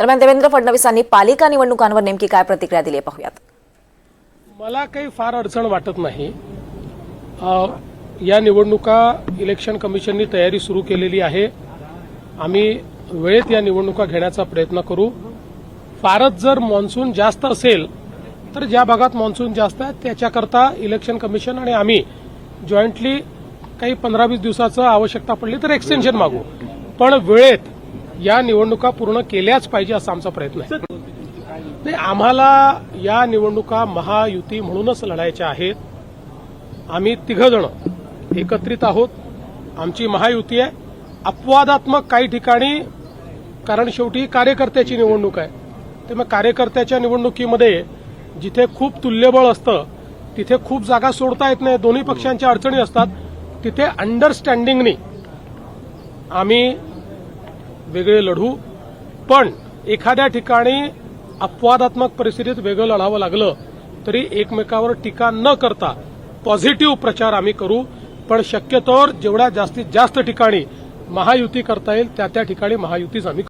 दरम्यान देवेंद्र फडणवीसांनी पालिका निवडणुकांवर नेमकी काय प्रतिक्रिया दिली पाहूयात. मला काही फार अडचण वाटत नाही. या निवडणुका इलेक्शन कमिशननी तयारी सुरू केलेली आहे. आम्ही वेळेत या निवडणुका घेण्याचा प्रयत्न करू. फारच जर मान्सून जास्त असेल तर ज्या भागात मान्सून जास्त आहे त्याच्याकरता इलेक्शन कमिशन आणि आम्ही जॉईंटली काही पंधरा वीस दिवसाचं आवश्यकता पडली तर एक्सटेन्शन मागू. पण वेळेत या निवडणुका पूर्ण केल्याच पाहिजे असा आमचा प्रयत्न आहे. नाही आम्हाला या निवडणुका महायुती म्हणूनच लढायच्या आहेत. आम्ही तिघजण एकत्रित आहोत. आमची महायुती आहे. अपवादात्मक काही ठिकाणी कारण शेवटी कार्यकर्त्याची निवडणूक आहे. त्यामुळे कार्यकर्त्याच्या निवडणुकीमध्ये जिथे खूप तुल्यबळ असतं तिथे खूप जागा सोडता येत नाही दोन्ही पक्षांच्या अडचणी असतात तिथे अंडरस्टँडिंगनी आम्ही वेगळे लढू. पण एखाद्या ठिकाणी अपवादात्मक परिस्थितीत वेगळं लढावं लागलं तरी एकमेकावर टीका न करता पॉझिटिव्ह प्रचार आम्ही करू. पण शक्यतोवर जेवढ्या जास्तीत जास्त ठिकाणी महायुती करता येईल त्या त्या ठिकाणी महायुतीच आम्ही